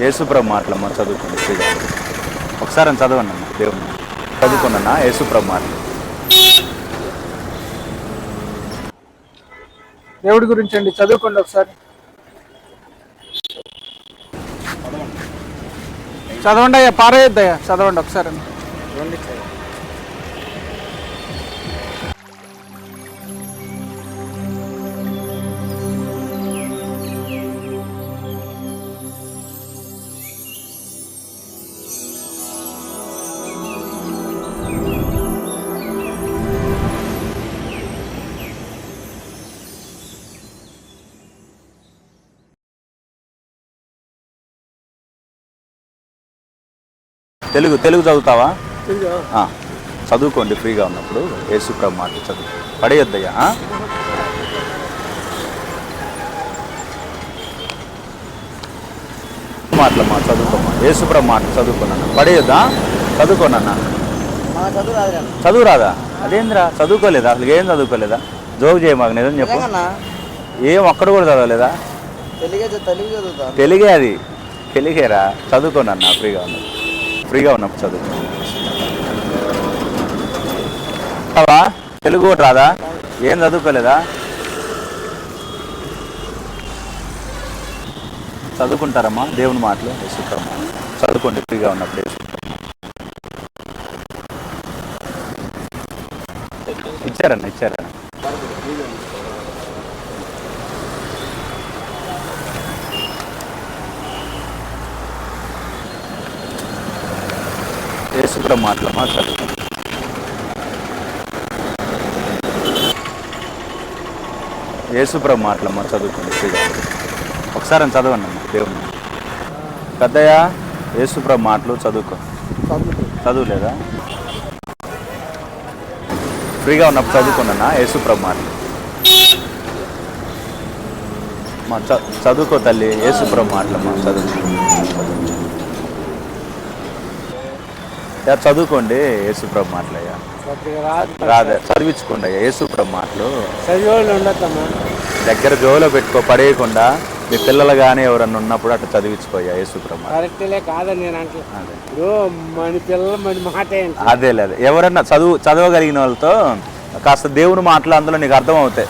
యేసుప్రభు మాటలమ్మ చదువుకోండి శ్రీగా ఒకసారి అని చదవండి అన్న దేవుని చదువుకున్నా యేసుప్రభు మాటలు. దేవుడి గురించి అండి చదువుకోండి ఒకసారి. చదవండి అయ్యా పారేయద్దయ్యా చదవండి ఒకసారి తెలుగు తెలుగు చదువుతావా? చదువుకోండి ఫ్రీగా ఉన్నప్పుడు. యేసుప్రభు మాటలు చదువు. పడేయొద్దయ్యా? మాటలమ్మా చదువుకోమ్మా యేసుప్రభు మాటలు చదువుకున్నాను పడేయొద్దా? చదువుకోనన్నా చదువు రాదా అదేంద్రా? చదువుకోలేదా? అసలు ఏం చదువుకోలేదా? జోగు చేయ మాకు నిజం చెప్పు. ఏం ఒక్కడు కూడా చదవలేదా? తెలుగే అది. తెలుగేరా? చదువుకోనన్నా ఫ్రీగా ఉన్నప్పుడు. ఫ్రీగా ఉన్నప్పుడు చదువుతావా? తెలుగు రాదా? ఏం చదువుకోలేదా? చదువుకుంటారమ్మా దేవుని మాటలు. వేసుకుంటారమ్మా చదువుకోండి ఫ్రీగా ఉన్నప్పుడు ఇచ్చారన్న ఇచ్చారన్న. యేసుప్రభు మాటలు మాట్లాడుతున్నాం యేసుప్రభు మాటలమ్మ చదువుకోండి శ్రీగారు ఒకసారి చదవండి అమ్మా దేవుని పెద్దయ్య యేసుప్రభు మాటలు చదువుకో. చదువులేదా? ఫ్రీగా ఉన్నప్పుడు చదువుకున్నా యేసుప్రభు మాటలు. మా చదువుకో తల్లి యేసుప్రభు మాటలమ్మ చదువు. యా, చదువుకోండి యేసుప్రభు మాటలయ్యా. రాదే చదివించుకోండి అయ్యా యేసుప్రభు మాటలు. దగ్గర జోలో పెట్టుకో పడేయకుండా మీ పిల్లలు కానీ ఎవరన్నా ఉన్నప్పుడు అట్లా చదివించుకోయ్యా యేసుప్రభు మాటలు. కరెక్ట్లే కాదని నేను అంటే అదే. ఇప్పుడు మన పిల్లలు మన మాట అదే లేదు ఎవరన్నా చదువు చదవగలిగిన వాళ్ళతో కాస్త దేవుని మాటలు అందులో నీకు అర్థం అవుతాయి.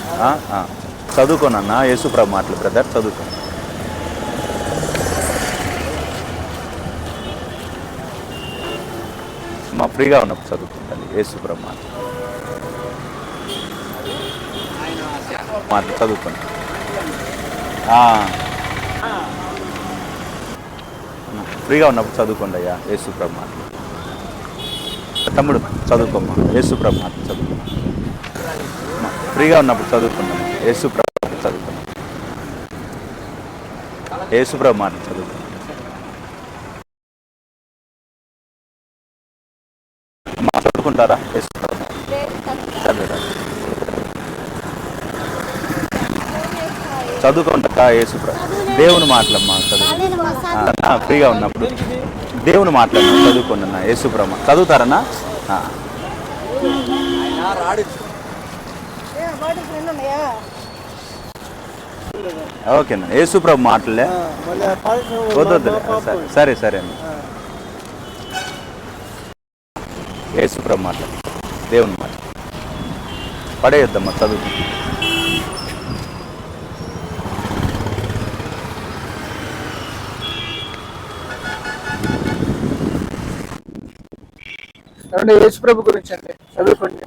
చదువుకోనన్నా యేసుప్రభు మాటలు బ్రదర్ చదువుకో. మా ఫ్రీగా ఉన్నప్పుడు చదువుకుంటాను యేసు మాట మాట ఫ్రీగా ఉన్నప్పుడు చదువుకోండి అయ్యా. యేసు మాటలు తమ్ముడు చదువుకోమ్మా. యేసు మాట చదువుకో ఫ్రీగా ఉన్నప్పుడు చదువుకున్నాం యేసుప్రభు చదువుకున్నాం యేసు మాట చదువుకున్నాం చదువురా చదువుకుంటా యేసుప్రభు దేవుని మాటలమ్మా చదువు ఫ్రీగా ఉన్నప్పుడు. దేవుని మాటలు చదువుకున్నా. చదువుతారన్నా? ఆ. ఓకేనా యేసుప్రభు మాటలే. వద్దు సరే సరే అండి యేసుప్రభు మాట. దేవుని మాట. పడేయొద్దమ్మా చదువు ఏమంటే యేసు ప్రభు గురించి అండి చదువుకోండి.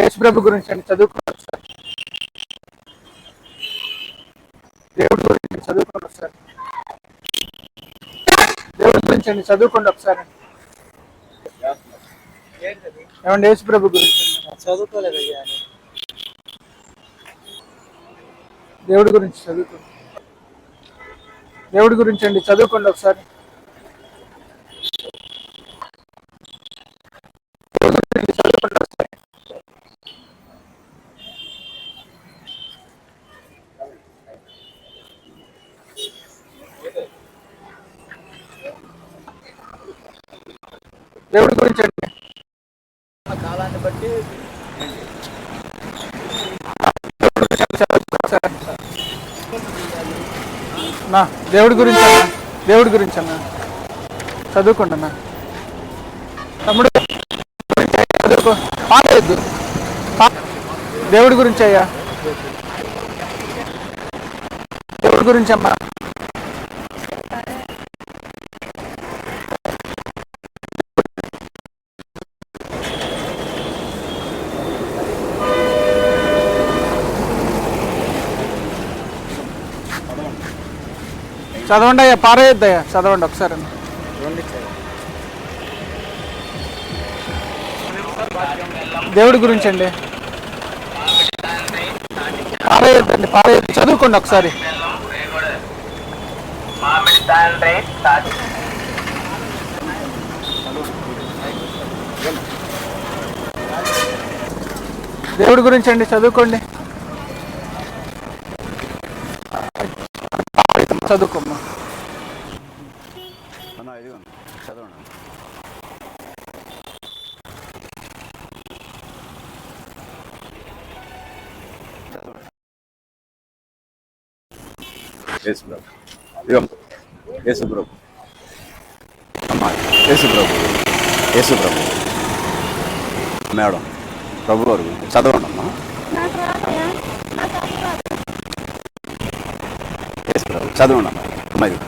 యేసుప్రభు గురించి అండి చదువుకో ఒకసారి దేవుడి గురించి చదువుకోండి ఒకసారి దేవుడి గురించి అండి చదువుకోండి ఒకసారి. ఏమంటే యేసు ప్రభు గురించి చదువుకోలేదు దేవుడి గురించి చదువుకోండి. దేవుడి గురించి అండి చదువుకోండి ఒకసారి. దేవుడి గురించి అండి. కాలాన్ని బట్టి నా దేవుడి గురించి అన్న దేవుడి గురించి అన్న. చదువుకోండి అన్న. తమ్ముడు చదువుకో. పాలేదు దేవుడి గురించి అయ్యా. దేవుడి గురించి అమ్మా. చదవండి అయ్యా పారేయద్దయ్యా. చదవండి ఒకసారి. దేవుడి గురించి అండి పారేయద్దండి పారేయద్దు. చదువుకోండి ఒకసారి. దేవుడి గురించి అండి చదువుకోండి. చదువుకోమ్మా. చదవండి యేసు ప్రభు. ఇదిగో యేసు ప్రభు. అమ్మా యేసు ప్రభు. యేసు ప్రభు. మేడం ప్రభు వారు చదవండి అమ్మా యేసు ప్రభు చదవండి అమ్మా అమ్మా ఇది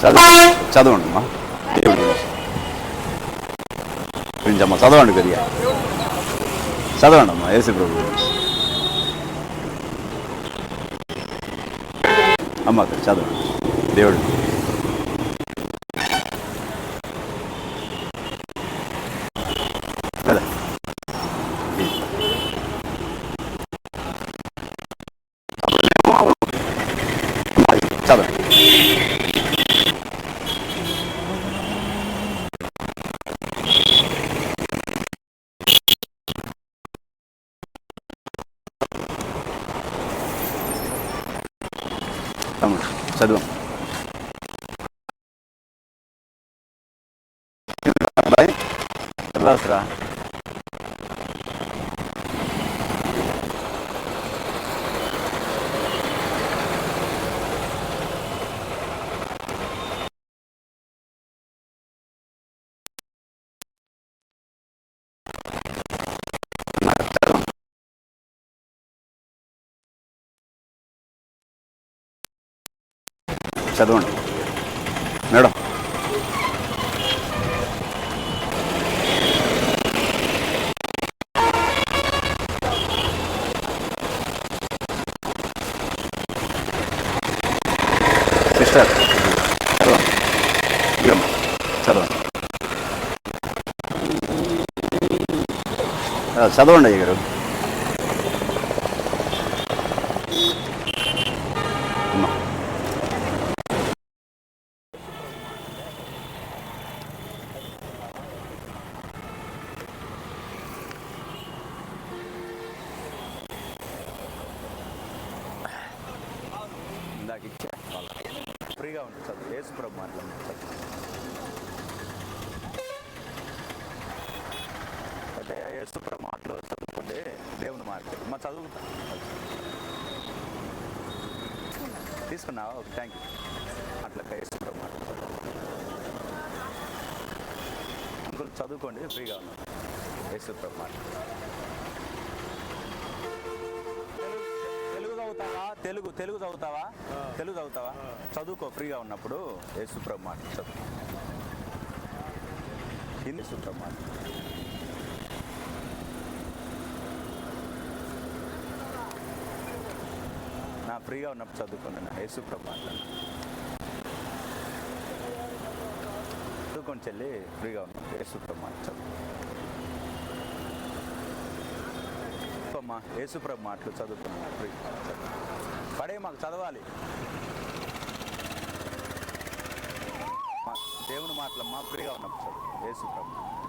చదువు చదవండి అమ్మా దేవుడి గురించి గురించి అమ్మా చదవండి కొద్దిగా చదవండి అమ్మా ఏసీ ప్రభు. గురించి అమ్మ చదవండి. దేవుడు కదా చదవండి తమ్ముడు చదువు అబ్బాయి రాసురా చదవండి. మేడం. సిస్టర్ చదవండి. చదవండి. చదవండి అయ్య గారు ఇందాక ఇచ్చా వాళ్ళకి. ఫ్రీగా ఉంటుంది చదువు. యేసుప్రభు మాట్లాడు. చదువు అంటే యేసుప్రభు మాటలు చదువుకుంటే దేవుని మాట్లాడు మా చదువుతా తీసుకున్నావా? ఓకే థ్యాంక్ యూ అట్లా యేసు ప్రభు మాటలు. అంకుల్ చదువుకోండి ఫ్రీగా ఉన్నాం. యేసు ప్రభు తెలుగు చదువుతావా తెలుగు తెలుగు చదువుతావా? తెలుగు చదువుతావా? చదువుకో ఫ్రీగా ఉన్నప్పుడు మాట చదువు. హిందీ సుప్రభు నా ఫ్రీగా ఉన్నప్పుడు చదువుకున్నాను యేసుప్రభు మాట్లాడు చదువుకొని చెల్లి ఫ్రీగా ఉన్నప్పుడు మాట చదువు. మా యేసుప్రభు మాటలు చదువుకున్నాను పడే మాకు చదవాలి. మా దేవుని మాటలు మా ఫ్రీగా ఉన్నప్పుడు చదువు. యేసుప్రభు.